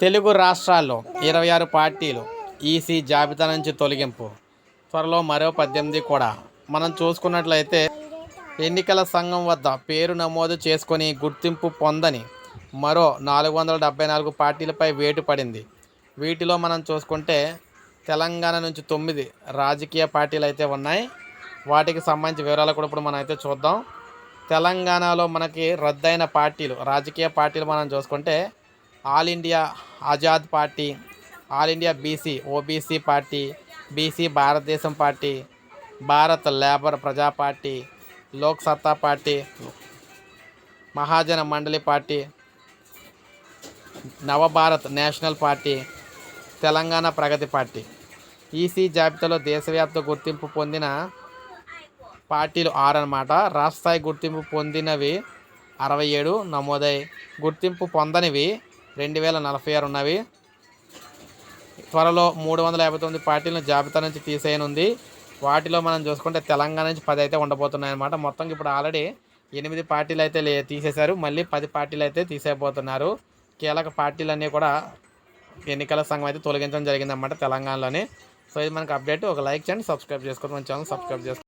తెలుగు రాష్ట్రాల్లో ఇరవై ఆరు పార్టీలు ఈసీ జాబితా నుంచి తొలగింపు. త్వరలో మరో పద్దెనిమిది కూడా. మనం చూసుకున్నట్లయితే ఎన్నికల సంఘం వద్ద పేరు నమోదు చేసుకొని గుర్తింపు పొందని మరో నాలుగు వందల డెబ్బై నాలుగు పార్టీలపై వేటు పడింది. వీటిలో మనం చూసుకుంటే తెలంగాణ నుంచి తొమ్మిది రాజకీయ పార్టీలు అయితే ఉన్నాయి. వాటికి సంబంధించి వివరాలు కూడా ఇప్పుడు మనం అయితే చూద్దాం. తెలంగాణలో మనకి రద్దయిన పార్టీలు రాజకీయ పార్టీలు మనం చూసుకుంటే all India Azad party all India BC OBC party BC Bharatdesam party Bharat labour Praja party Lok Satta party Mahajana Mandali party Navabharat national party Telangana Pragati party. EC జాబితాలో దేశవ్యాప్త గుర్తింపు పొందిన పార్టీలు ఆరు అనమాట రాష్ట్ర స్థాయి గుర్తింపు పొందినవి అరవై ఏడు నమోదై గుర్తింపు పొందనివి రెండు వేల నలభై ఆరు ఉన్నవి. త్వరలో మూడు వందల యాభై తొమ్మిది పార్టీలను జాబితా నుంచి తీసేయనుంది. వాటిలో మనం చూసుకుంటే తెలంగాణ నుంచి పది అయితే ఉండబోతున్నాయి అనమాట మొత్తం ఇప్పుడు ఆల్రెడీ ఎనిమిది పార్టీలు అయితే లే తీసేశారు. మళ్ళీ పది పార్టీలు అయితే తీసేయబోతున్నారు. కీలక పార్టీలన్నీ కూడా ఎన్నికల సంఘం అయితే తొలగించడం జరిగిందన్నమాట తెలంగాణలోని. సో ఇది మనకు అప్డేట్. ఒక లైక్ చేయండి సబ్స్క్రైబ్ చేసుకోండి. మన ఛానల్ సబ్స్క్రైబ్ చేసుకోండి.